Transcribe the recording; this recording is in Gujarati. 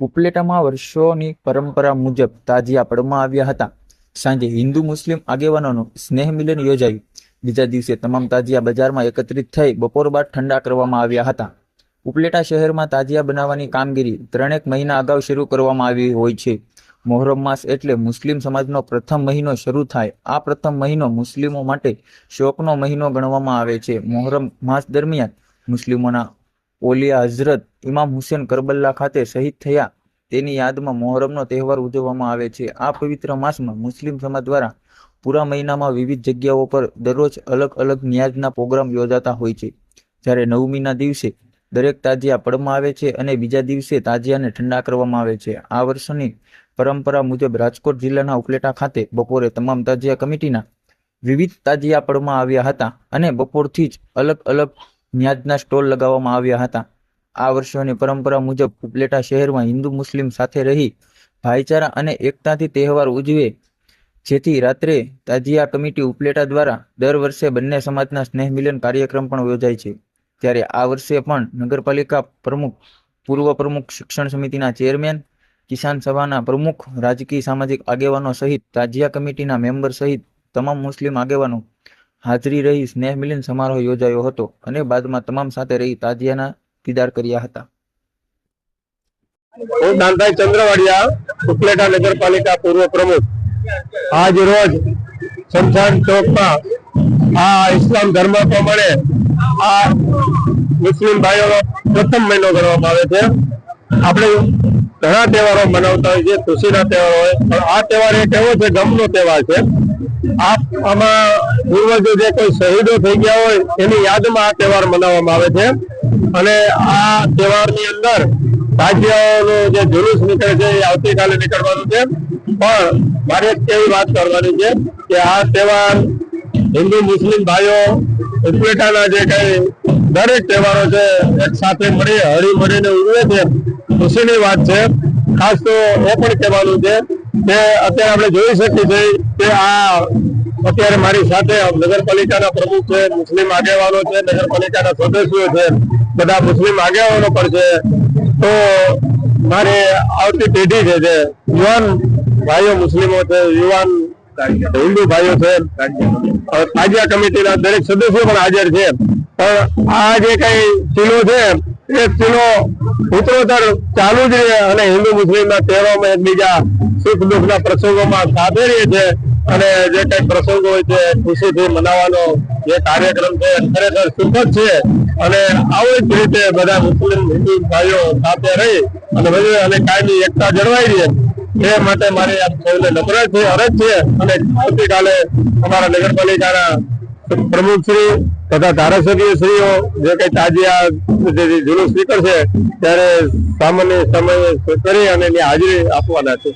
ઉપલેટામાં વર્ષોની પરંપરા મુજબ તાજિયા પડવામાં આવ્યા હતા. સાંજે હિન્દુ મુસ્લિમ આગેવાનોનું સ્નેહ મિલન યોજાયું. બીજા દિવસે તમામ તાજિયા બજારમાં એકત્રિત થઈ બપોર બાદ ઠંડા કરવામાં આવ્યા હતા. ઉપલેટા શહેરમાં તાજિયા બનાવવાની કામગીરી ત્રણેક મહિના અગાઉ શરૂ કરવામાં આવી હોય છે. મોહરમ માસ એટલે મુસ્લિમ સમાજનો પ્રથમ મહિનો શરૂ થાય. આ પ્રથમ મહિનો મુસ્લિમો માટે શોકનો મહિનો ગણવામાં આવે છે. મોહરમ માસ દરમિયાન મુસ્લિમોના ઓલિયા હઝરત ઇમામ હુસેન કરબલ્લા ખાતે શહીદ થયા. તેની યાદમાં મોહરમનો તહેવાર ઉજવવામાં આવે છે. આ પવિત્ર માસમાં મુસ્લિમ સમાજ દ્વારા પૂરા મહિનામાં વિવિધ જગ્યાઓ પર દરરોજ અલગ અલગ ન્યાજના પ્રોગ્રામ યોજાતા હોય છે. જ્યારે નવમીના દિવસે દરેક તાજિયા પડવામાં આવે છે અને બીજા દિવસે તાજિયાને ઠંડા કરવામાં આવે છે. આ વર્ષની પરંપરા મુજબ રાજકોટ જિલ્લાના ઉપલેટા ખાતે બપોરે તમામ તાજિયા કમિટીના વિવિધ તાજિયા પડવામાં આવ્યા હતા અને બપોરથી જ અલગ અલગ ન્યાજના સ્ટોલ લગાવવામાં આવ્યા હતા. આ વર્ષોની પરંપરા મુજબ ઉપલેટા શહેરમાં હિન્દુ મુસ્લિમ સાથે રહી ભાઈચારા અને એકતાથી તહેવાર ઉજવે. જેથી રાત્રે તાજિયા કમિટી ઉપલેટા દ્વારા દર વર્ષે બંને સમાજના સ્નેહ મિલન કાર્યક્રમ પણ યોજાય છે. ત્યારે આ વર્ષે પણ નગરપાલિકા પ્રમુખ, પૂર્વ પ્રમુખ શિક્ષણ સમિતિના ચેરમેન, કિસાન સભાના પ્રમુખ, રાજકીય સામાજિક આગેવાનો સહિત તાજિયા કમિટીના મેમ્બર સહિત તમામ મુસ્લિમ આગેવાનો હાજરી રહી સ્નેહ સમારોહ યોજાયો હતો અને બાદમાં તમામ સાથે રહી તાજિયાના દીદાર કર્યા હતા. હું દાનભાઈ ચંદ્રવાડિયા, ઉપલેટા નગરપાલિકા પૂર્વ પ્રમુખ. આજ રોજ શમશાન ચોકમાં આ ઇસ્લામ ધર્મ પ્રમાણે આ મુસ્લિમ ભાઈઓનો પ્રથમ મહિનો ગણવામાં આવે છે. આપણે ઘણા તહેવારો મનાવતા હોય છે ખુશીના તહેવારો હોય, પણ આ તહેવાર એક એવો છે, ગમનો તહેવાર છે. આમાં પૂર્વજો જે કોઈ શહીદો થઈ ગયા હોય, એની યાદમાં આ તહેવાર મનાવવામાં આવે છે. અને આ તહેવારની અંદર રાજ્યનું જે જુલુસ નીકળે છે, એ આવતીકાલે નીકળવાનું છે. પણ મારે એવી વાત કરવાની છે કે આ તહેવાર હિન્દુ, મુસ્લિમ ભાઈઓ, ઉપલેટાના જે કઈ દરેક તહેવારો છે, એક સાથે મળી હળી મળીને ઉજવે છે. ખુશીની વાત છે. ખાસ તો એ પણ કહેવાનું છે કે અત્યારે આપણે જોઈ શકીએ છીએ કે આ અત્યારે મારી સાથે નગરપાલિકાના પ્રમુખ છે, મુસ્લિમ આગેવાનો છે, નગરપાલિકાના સદસ્યો છે, બધા મુસ્લિમ આગેવાનો પણ છે. તો મારે આવતી પેઢી છે જે યુવાન ભાઈઓ મુસ્લિમો છે, યુવાન હિન્દુ ભાઈઓ છે તાજિયા કમિટીના દરેક સદસ્યો પણ હાજર છે. પણ આ જે કઈ ચીલો છે, એ ચીલો ઉત્તરોત્તર ચાલુ જ રહે અને હિન્દુ મુસ્લિમના તહેવારમાં એકબીજા સુખ દુઃખના પ્રસંગોમાં સાથે રહે છે અને જે કઈ પ્રસંગો હોય છે, ખુશીથી મનાવવાનો જે કાર્યક્રમ છે ખરેખર સુખદ છે. અને આવી જ રીતે બધા મુસ્લિમ, હિન્દુ ભાઈઓ સાથે રહી અને બધું અને કાયમી એકતા જળવાઈ રહે. એ માટે મારી આપ સૌને નમ્ર છે અરજ છે અને આવતીકાલે અમારા નગરપાલિકાના પ્રમુખશ્રી તથા ધારાસભ્યશ્રીઓ જે કઈ તાજી આ જુલુસ નીકળશે ત્યારે સામાન્ય સમય કરી અને એની હાજરી આપવાના છે.